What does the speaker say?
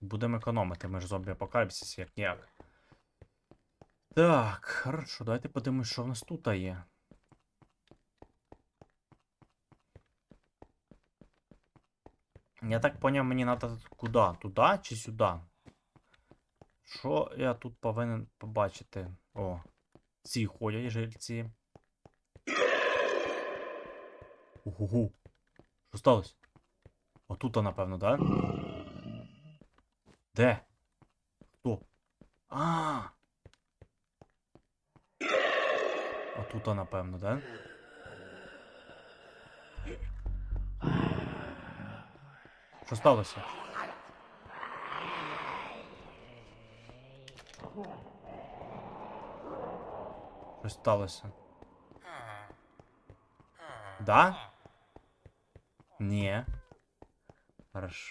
Будемо економити, ми ж зомбі апокаліпсис, як ніяк. Так, хорошо, давайте подивимось, що в нас тут є. Я так поняв, мені треба куди? Туди чи сюди? Що я тут повинен побачити? О, ці ходять жильці. Угу. Що сталося? Отут, напевно, да? Де? Хто? А. Отут, напевно, да? Що сталося? Що сталося? Да? Ні. Хорошо.